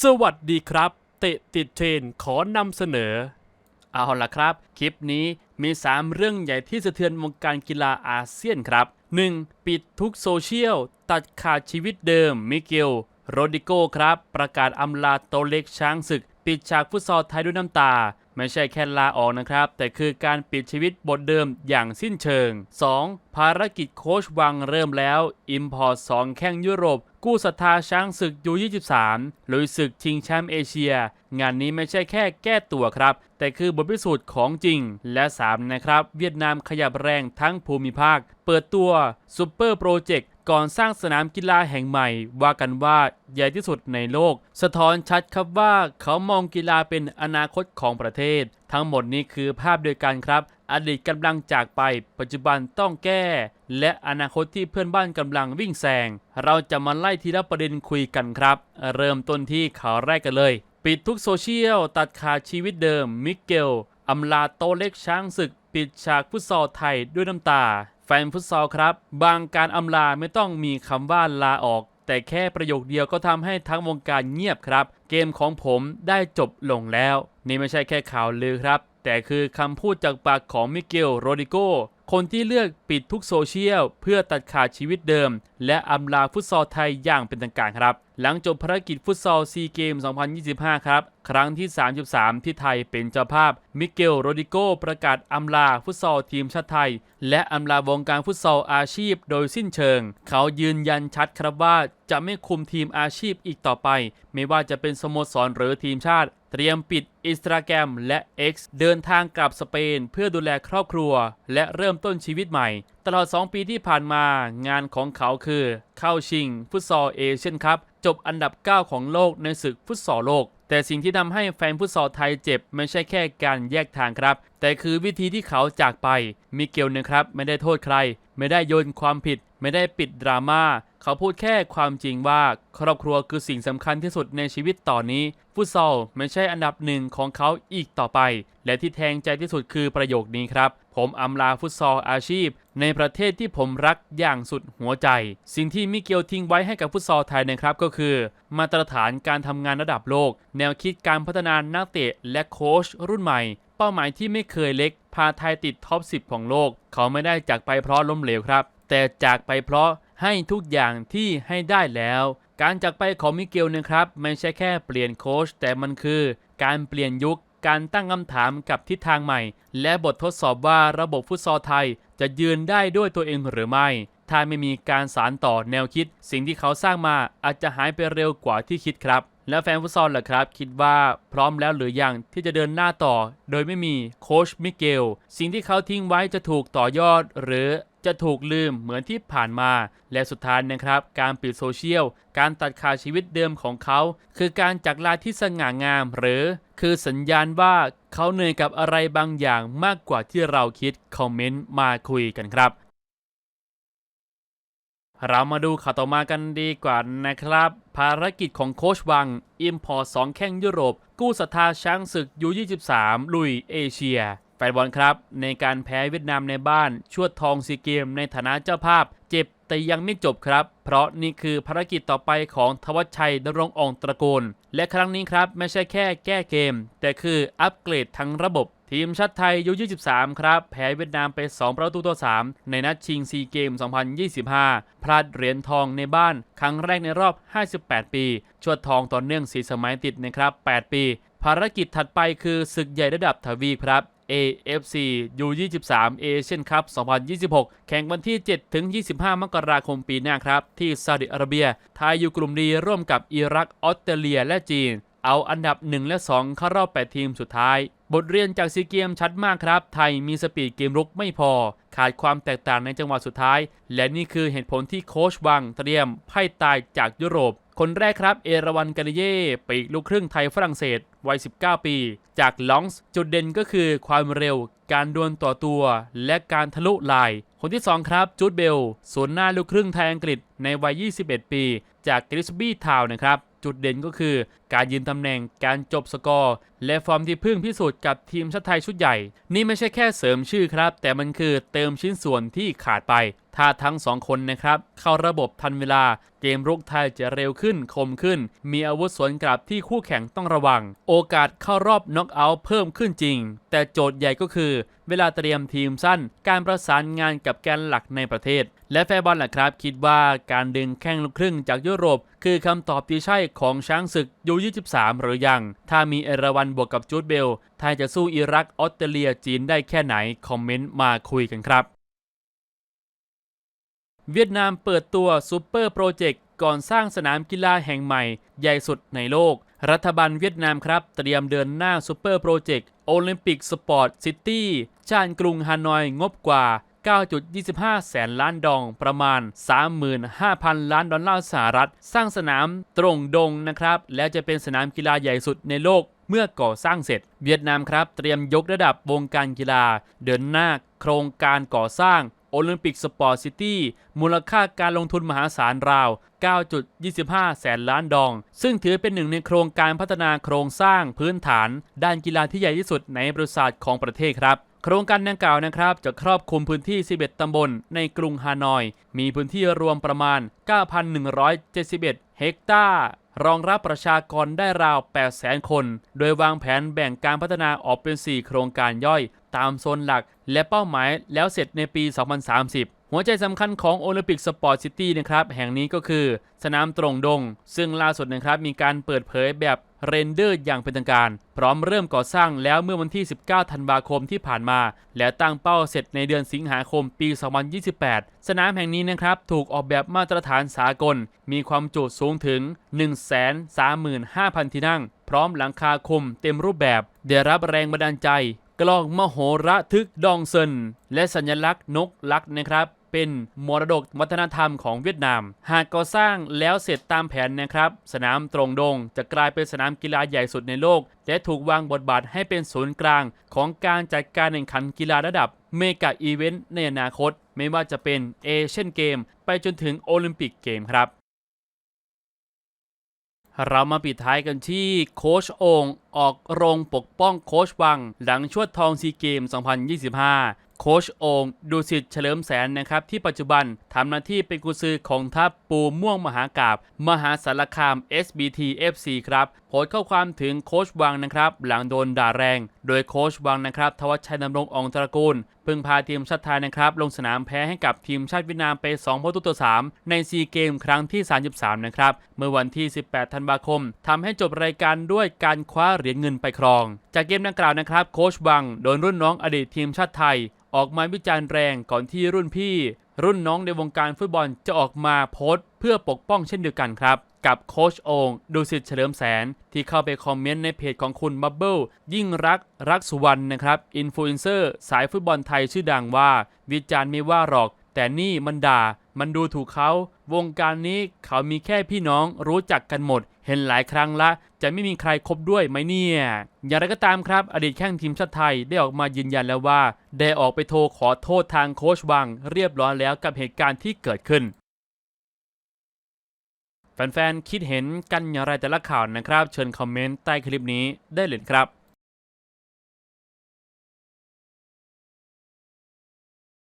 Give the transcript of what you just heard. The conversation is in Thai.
สวัสดีครับ เตะติดเทรนขอนำเสนอ เอาล่ะครับ คลิปนี้มี 3 เรื่องใหญ่ที่สะเทือนวงการกีฬาอาเซียนครับ 1. ปิดทุกโซเชียล ตัดขาดชีวิตเดิม มิเกล โรดิโกครับ ประกาศอำลาโตเล็กช้างศึก ปิดฉากฟุตซอลไทยด้วยน้ำตา ไม่ใช่แค่ลาออกนะครับ แต่คือการปิดชีวิตบทเดิมอย่างสิ้นเชิง 2. ภารกิจโค้ชวังเริ่มแล้ว อิมพอร์ต2แข้งยุโรป กู้ศรัทธาช้างศึกยู23ลุยศึกชิงแชมป์เอเชีย งานนี้ไม่ใช่แค่แก้ตัวครับ แต่คือบทพิสูจน์ของจริง และ 3 นะครับ เวียดนามขยับแรงทั้งภูมิภาค เปิดตัวซูเปอร์โปรเจกต์ ก่อนสร้างสนามกีฬาแห่งใหม่ ว่ากันว่าใหญ่ที่สุดในโลก สะท้อนชัดครับว่าเขามองกีฬาเป็นอนาคตของประเทศ ทั้งหมดนี้คือภาพเดียวกันครับ อดีตกำลังจากไป ปัจจุบันต้องแก้ และอนาคตที่เพื่อนบ้านกำลังวิ่งแซงเราจะมาไล่ทีละประเด็นคุยกันครับ เริ่มต้นที่ข่าวแรกกันเลย ปิดทุกโซเชียลตัดขาดชีวิตเดิมมิเกลอำลาโตเล็กช้างศึก ปิดฉากฟุตซอลไทยด้วยน้ำตาแฟนฟุตซอลครับ บางการอำลาไม่ต้องมีคำว่าลาออก แต่แค่ประโยคเดียวก็ทำให้ทั้งวงการเงียบครับ เกมของผมได้จบลงแล้ว นี่ไม่ใช่แค่ข่าวลือครับ แต่คือคำพูดจากปากของมิเกลโรดิโก คนที่เลือกปิดทุกโซเชียล เพื่อตัดขาดชีวิตเดิม และอำลาฟุตซอลไทยอย่างเป็นทางการครับ หลังจบภารกิจฟุตซอลซีเกม 2025 ครับ ครั้งที่ 33 ที่ไทยเป็นเจ้าภาพ มิเกลโรดิโกประกาศอำลาฟุตซอลทีมชาติไทย และอำลาวงการฟุตซอลอาชีพโดยสิ้นเชิง เขายืนยันชัดครับว่าจะไม่คุมทีมอาชีพอีกต่อไป ไม่ว่าจะเป็นสโมสรหรือทีมชาติ เตรียมปิดอินสตาแกรมและ X เดินินทางกลับสเปนเพื่อดูแลครอบครัว และเริ่มต้นชีวิตใหม่ ตลอด 2 ปีที่ผ่านมางานของเขาคือ เข้าชิง ฟุตซอลเอเชียนคัพจบอันดับ 9 ของโลกในศึกฟุตซอลโลก แต่สิ่งที่ทำให้แฟนฟุตซอลไทยเจ็บ ไม่ใช่แค่การแยกทางครับ แต่คือวิธีที่เขาจากไปมิเกลนะครับไม่ได้โทษใคร ไม่ได้โยนความผิด ไม่ได้ปิดดราม่า เขาพูดแค่ความจริงว่าครอบครัวคือสิ่งสำคัญที่สุดในชีวิตตอนนี้ฟุตซอลไม่ใช่อันดับหนึ่งของเขาอีกต่อไป และที่แทงใจที่สุดคือประโยคนี้ครับ ผมอำลาฟุตซอลอาชีพ ในประเทศที่ผมรักอย่างสุดหัวใจ สิ่งที่มิเกลทิ้งไว้ให้กับฟุตซอลไทยนะครับก็คือ มาตรฐานการทำงานระดับโลก แนวคิดการพัฒนานักเตะและโค้ชรุ่นใหม่ เป้าหมายที่ไม่เคยเล็ก พาไทยติดท็อป 10 ของโลก เขาไม่ได้จากไปเพราะล้มเหลวครับ แต่จากไปเพราะ ให้ทุกอย่างที่ให้ได้แล้ว การจากไปของมิเกลนะครับไม่ใช่แค่เปลี่ยนโค้ชแต่มันคือ การเปลี่ยนยุคการตั้งคำถามกับทิศทางใหม่ และบททดสอบว่าระบบฟุตซอลไทยจะยืนได้ด้วยตัวเองหรือไม่ ถ้าไม่มีการสารต่อแนวคิด สิ่งที่เขาสร้างมาอาจจะหายไปเร็วกว่าที่คิดครับ แล้วแฟนฟุตซอลล่ะครับ คิดว่าพร้อมแล้วหรือยังที่จะเดินหน้าต่อ โดยไม่มีโค้ชมิเกล สิ่งที่เขาทิ้งไว้จะถูกต่อยอด หรือ จะถูกลืมเหมือนที่ผ่านมา และสุดท้ายนะครับ การปิดโซเชียล การตัดขาดชีวิตเดิมของเขา คือการจากลาที่สง่างาม หรือ คือสัญญาณว่าเขาเหนื่อยกับอะไรบางอย่างมากกว่าที่เราคิด คอมเมนต์มาคุยกันครับ เรามาดูข่าวต่อมากันดีกว่านะครับ ภารกิจของโคชวัง อิมพอร์ตสองแข้งยุโรป กู้ศรัทธาช้างศึกยู23ลุยเอเชีย แฟนบอลครับในการแพ้เวียดนามในบ้านชวดทองซีเกมในฐานะเจ้าภาพ เจ็บแต่ยังไม่จบครับ เพราะนี่คือภารกิจต่อไปของทวัชชัยดำรงอองตระกูล และครั้งนี้ครับไม่ใช่แค่แก้เกม แต่คืออัปเกรดทั้งระบบ ทีมชาติไทยยู23 ครับ แพ้เวียดนามไป 2 ประตูต่อ 3 ในนัดชิงซีเกม 2025 พลาดเหรียญทองในบ้าน ครั้งแรกในรอบ 58 ปี ชวดทองต่อเนื่อง4สมัยติดนะครับ 8 ปี ภารกิจถัดไปคือศึกใหญ่ระดับทวีครับ AFC U23 Asian Cup 2026 แข่งวันที่ 7 ถึง 25 มกราคมปีหน้าครับ ที่ซาอุดิอาระเบีย ไทยอยู่กลุ่มดีร่วมกับอิรัก ออสเตรเลีย และจีน เอาอันดับ 1 และ 2 เข้ารอบ 8 ทีมสุดท้าย บทเรียนจากซีเกมชัดมากครับ ไทยมีสปีดเกมรุกไม่พอ ขาดความแตกต่างในจังหวะสุดท้าย และนี่คือเหตุผลที่โค้ชวังเตรียมไพ่ตายจากยุโรป คนแรกครับ เอราวันกาลเย่ปีกลูกครึ่งไทยฝรั่งเศสวัย 19 ปี จากลองส์จุดเด่นก็คือความเร็ว การดวลต่อตัว และการทะลุลาย คนที่ 2 ครับจูดเบลศูนย์หน้าลูกครึ่งไทยอังกฤษในวัย 21 ปี จากกริสบี้ทาวน์นะครับ จุดเด่นก็คือ การยืนตำแหน่งการจบสกอร์ และฟอร์มที่พึ่งพิสูจน์กับทีมชาติไทยชุดใหญ่ นี่ไม่ใช่แค่เสริมชื่อครับ แต่มันคือเติมชิ้นส่วนที่ขาดไป ถ้าทั้งสองคนนะครับ เข้าระบบทันเวลา เกมรุกไทยจะเร็วขึ้นคมขึ้น มีอาวุธสวนกลับที่คู่แข่งต้องระวัง โอกาสเข้ารอบน็อกเอาท์เพิ่มขึ้นจริง แต่โจทย์ใหญ่ก็คือ เวลาเตรียมทีมสั้น การประสานงานกับแกนหลักในประเทศ และแฟบอลล่ะครับ คิดว่าการดึงแข้งลูกครึ่งจากยุโรป คือคำตอบที่ใช่ของช้างศึกยู23 หรือยัง ถ้ามีเอราวันบวกกับจูดเบลไทยจะสู้อิรักออสเตรเลียจีนได้แค่ไหนคอมเมนต์มาคุยกันครับ เวียดนามเปิดตัวซูเปอร์โปรเจกต์ก่อนสร้างสนามกีฬาแห่งใหม่ ใหญ่สุดในโลก รัฐบาลเวียดนามครับ เตรียมเดินหน้าซูเปอร์โปรเจกต์โอลิมปิกสปอร์ตซิตี้ชานกรุงฮานอยงบกว่า 9.25 แสนล้านดองประมาณ 35,000 ล้านดอลลาร์สหรัฐ สร้างสนามตรงดงนะครับ แล้วจะเป็นสนามกีฬาใหญ่สุดในโลกเมื่อก่อสร้างเสร็จ เวียดนามครับ เตรียมยกระดับวงการกีฬา เดินหน้าโครงการก่อสร้าง โอลิมปิกสปอร์ตซิตี้มูลค่าการลงทุนมหาศาลราว 9.25 แสนล้านดอง ซึ่งถือเป็นหนึ่งในโครงการพัฒนาโครงสร้างพื้นฐาน ด้านกีฬาที่ใหญ่ที่สุดในประวัติศาสตร์ของประเทศครับ โครงการดังกล่าวนะครับ จะครอบคลุมพื้นที่ 11 ตำบลในกรุงฮานอย มีพื้นที่รวมประมาณ 9,171 เฮกตาร์รองรับประชากรได้ราว 800,000 คน โดยวางแผนแบ่งการพัฒนาออกเป็น 4 โครงการย่อย ตามโซนหลัก และเป้าหมายแล้วเสร็จในปี 2030หัวใจสำคัญของโอลิมปิกสปอร์ตซิตี้นะครับแห่งนี้ก็คือสนามตรงดง ซึ่งล่าสุดนะครับมีการเปิดเผยแบบเรนเดอร์อย่างเป็นทางการ พร้อมเริ่มก่อสร้างแล้วเมื่อวันที่ 19 ธันวาคมที่ผ่านมา และตั้งเป้าเสร็จในเดือนสิงหาคมปี 2028 สนามแห่งนี้นะครับถูกออกแบบมาตรฐานสากล มีความจุสูงถึง 135,000 ที่นั่ง พร้อมหลังคาคมเต็มรูปแบบ ได้รับแรงบันดาลใจ กลองมโหระทึกดองเซิน และสัญลักษณ์นกลักนะครับ เป็นมรดกวัฒนธรรมของเวียดนาม หากก่อสร้างแล้วเสร็จตามแผนนะครับ สนามตรงดงจะกลายเป็นสนามกีฬาใหญ่สุดในโลก และถูกวางบทบาทให้เป็นศูนย์กลาง ของการจัดการแข่งขันกีฬาระดับเมกะอีเวนต์ในอนาคต ไม่ว่าจะเป็นเอเชียนเกม ไปจนถึงโอลิมปิกเกมครับ เรามาปิดท้ายกันที่โคชโองออกโรงปกป้องโคชวัง หลังชวดทองซีเกม 2025 โค้ชโองดูสิทธิ์เฉลิมแสนนะครับ ที่ปัจจุบันทำหน้าที่เป็นกุซือของทัพปูม่วงมหากาบ มหาสารคาม SBT FC ครับ โพสข้อความถึงโค้ชวังนะครับหลังโดนด่าแรง โดยโค้ชวังนะครับทวัชชัยดำรงองตระกูลเพิ่งพาทีมชาติไทยนะครับลงสนามแพ้ให้กับทีมชาติเวียดนามไป2ประตูต่อ3ในซีเกมครั้งที่ 33 นะครับเมื่อวันที่ 18 ธันวาคมทำให้จบรายการด้วยการคว้าเหรียญเงินไปครอง จากเกมดังกล่าวนะครับโค้ชวังโดนรุ่นน้องอดีตทีมชาติไทยออกมาวิจารณ์แรงก่อนที่รุ่นพี่ รุ่นน้องในวงการฟุตบอลจะออกมาโพสต์เพื่อปกป้องเช่นเดียวกันครับ กับโค้ชโองดูสิทธิ์เฉลิมแสน ที่เข้าไปคอมเมนต์ในเพจของคุณบับเบิลยิ่งรักรักสุวรรณนะครับอินฟลูเอนเซอร์สายฟุตบอลไทยชื่อดังว่า วิจารณ์ไม่ว่าหรอก แต่นี่มันด่า มันดูถูกเขา วงการนี้เขามีแค่พี่น้องรู้จักกันหมด เห็นหลายครั้งละ จะไม่มีใครคบด้วยไหมเนี่ย อย่างไรก็ตามครับ อดีตแข้งทีมชาติไทยได้ออกมายืนยันแล้วว่า ได้ออกไปโทรขอโทษทางโค้ชวัง เรียบร้อยแล้วกับเหตุการณ์ที่เกิดขึ้น แฟนๆ คิดเห็นกันอย่างไรแต่ละข่าวนะครับ เชิญคอมเมนต์ใต้คลิปนี้ได้เลยครับ